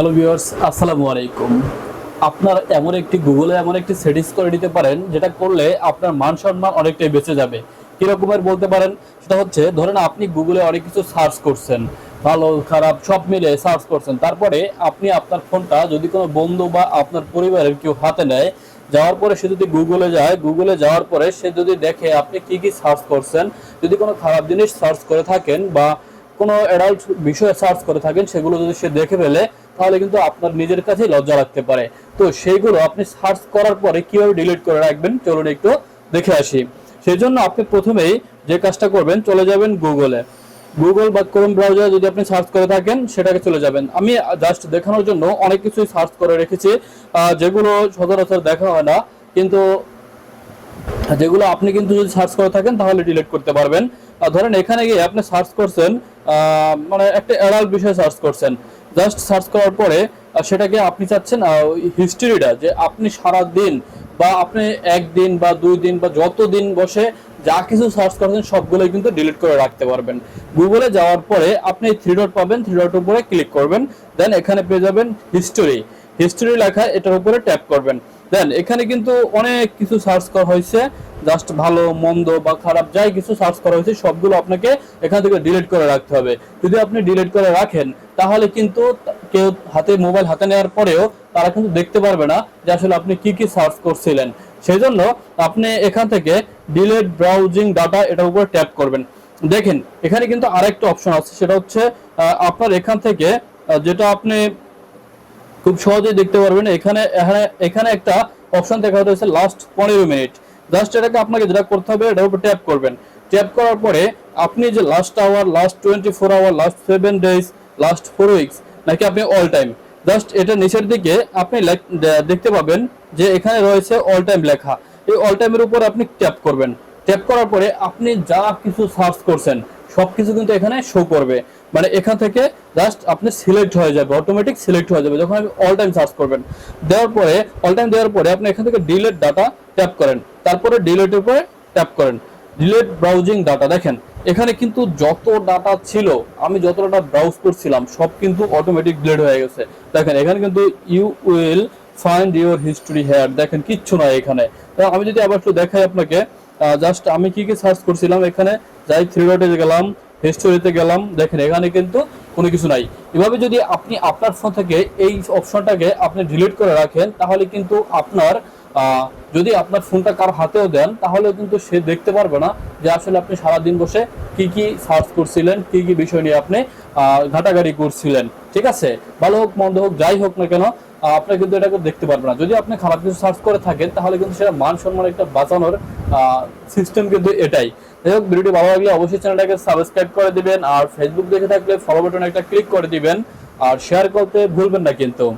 Hello viewers আসসালামু আলাইকুম। আপনার এমন একটি গুগলে এমন একটি সেটিংস করে নিতে পারেন, যেটা করলে আপনার মান সম্মান অনেকটাই বেঁচে যাবে। কীরকমের বলতে পারেন? সেটা হচ্ছে, ধরেন আপনি গুগলে অনেক কিছু সার্চ করছেন, ভালো, খারাপ, সব মিলে সার্চ করছেন। তারপরে আপনি আপনার ফোনটা যদি কোনো বন্ধু বা আপনার পরিবারের কেউ হাতে নেয়, যাওয়ার পরে সে যদি গুগলে যায় গুগলে যাওয়ার পরে সে যদি দেখে আপনি কি কি সার্চ করছেন, যদি কোনো খারাপ জিনিস সার্চ করে থাকেন বা কোনো অ্যাডাল্ট বিষয়ে সার্চ করে থাকেন, সেগুলো যদি সে দেখে ফেলে তাহলে কিন্তু আপনার নিজের কাছে লজ্জা রাখতে পারে। তো সেইগুলো আপনি সার্চ করার পরে কীভাবে ডিলিট করে রাখবেন, চলুন একটু দেখে আসি। সেই জন্য আপনি প্রথমেই যে কাজটা করবেন, চলে যাবেন গুগলে গুগল বা ক্রোম ব্রাউজার যদি আপনি সার্চ করে থাকেন, সেটাকে চলে যাবেন। আমি জাস্ট দেখানোর জন্য অনেক কিছুই সার্চ করে রেখেছি যেগুলো সচরাচর দেখা হয় না, কিন্তু যেগুলো আপনি কিন্তু যদি সার্চ করে থাকেন, তাহলে ডিলিট করতে পারবেন। ধরেন এখানে গিয়ে আপনি সার্চ করছেন মানে একটা অ্যাডাল্ট বিষয়ে সার্চ করছেন। জাস্ট সার্চ করার পরে সেটাকে আপনি চাচ্ছেন হিস্টোরিটা যে আপনি সারা দিন বা আপনি একদিন বা দুই দিন বা যত দিন বসে যা কিছু সার্চ করেছেন, সবগুলোই কিন্তু ডিলিট করে রাখতে পারবেন। গুগলে যাওয়ার পরে আপনি থ্রি ডট পাবেন থ্রি ডট উপরে ক্লিক করবেন দেন এখানে পেয়ে যাবেন হিস্টোরি হিস্টোরি লেখা এটার উপরে ট্যাপ করবেন। দেন, এখানে কিন্তু অনেক কিছু সার্চ করা হয়েছে জাস্ট ভালো, মন্দ বা খারাপ যাই কিছু সার্চ করা হয়েছে, সবগুলো আপনাকে এখান থেকে ডিলিট করে রাখতে হবে। যদি আপনি ডিলিট করে রাখেন, তাহলে কিন্তু কেউ হাতে মোবাইল হাতে নেওয়ার পরেও তারা কিন্তু দেখতে পারবে না যে আসলে আপনি কি কি সার্চ করছিলেন। সেই জন্য আপনি এখান থেকে ডিলেট ব্রাউজিং ডাটা এটার উপর ট্যাপ করবেন। দেখেন, এখানে কিন্তু আরেকটা অপশন আছে, সেটা হচ্ছে আপনার এখান থেকে যেটা আপনি খুব সহজেই দেখতে পারবেন। এখানে এখানে একটা অপশন দেখা হচ্ছে লাস্ট পনেরো মিনিট জাস্ট এটাকে আপনাকে যেটা করতে হবে, এটার উপর ট্যাপ করবেন। ট্যাপ করার পরে আপনি যে last hour last twenty four hour last seven days last four weeks নাকি আপনি অল টাইম জাস্ট এটা নিচের দিকে আপনি দেখতে পাবেন যে এখানে রয়েছে অল টাইম লেখা। এই অল টাইমের উপর আপনি ট্যাপ করবেন। ট্যাপ করার পরে আপনি যা কিছু সার্চ করছেন সবকিছু কিন্তু এখানে শো করবে। মানে এখান থেকে জাস্ট আপনি সিলেক্ট হয়ে যাবে অটোমেটিক সিলেক্ট হয়ে যাবে, যখন আপনি অল টাইম সার্চ করবেন। দেওয়ার পরে অল টাইম দেওয়ার পরে আপনি এখান থেকে ডিলেট ডাটা ট্যাপ করেন। তারপরে ডিলেটের উপরে ট্যাপ করেন। ডিলেট ব্রাউজিং ডাটা দেখেন, এখানে কিন্তু যত ডাটা ছিল, আমি যত ডাটা ব্রাউজ করছিলাম, সব কিন্তু অটোমেটিক ডিলেট হয়ে গেছে। দেখেন, এখানে কিন্তু you will find your history here দেখেন, কিচ্ছু নয় এখানে। আমি যদি আবার একটু দেখাই আপনাকে জাস্ট আমি কি কি সার্চ করছিলাম এখানে, যাই থ্রি ডটে গেলাম হিস্টোরিতে গেলাম, দেখেন এখানে কিন্তু কোনো কিছু নাই। এভাবে যদি আপনি আপনার ফোন থেকে এই অপশনটাকে আপনি ডিলিট করে রাখেন, তাহলে কিন্তু আপনার যদি আপনার ফোনটা কার হাতেও দেন তাহলে কিন্তু সে দেখতে পারবে না যে আসলে আপনি সারাদিন বসে কি কি সার্চ করছিলেন কি কি বিষয় নিয়ে আপনি ঘাটাঘাটি করছিলেন। ঠিক আছে? ভালো হোক মন্দ হোক যাই হোক না কেন আহ, আপনি কিন্তু এটাকে দেখতে পারবেন না। যদি আপনি খারাপ কিছু সার্চ করে থাকেন তাহলে কিন্তু সেটা মান সম্মান একটা বাঁচানোর সিস্টেম কিন্তু এটাই। যাই হোক ভিডিওটি ভালো লাগলে অবশ্যই চ্যানেলটাকে সাবস্ক্রাইব করে দিবেন আর ফেসবুক দেখে থাকলে ফলো বাটন একটা ক্লিক করে দিবেন আর শেয়ার করতে ভুলবেন না কিন্তু।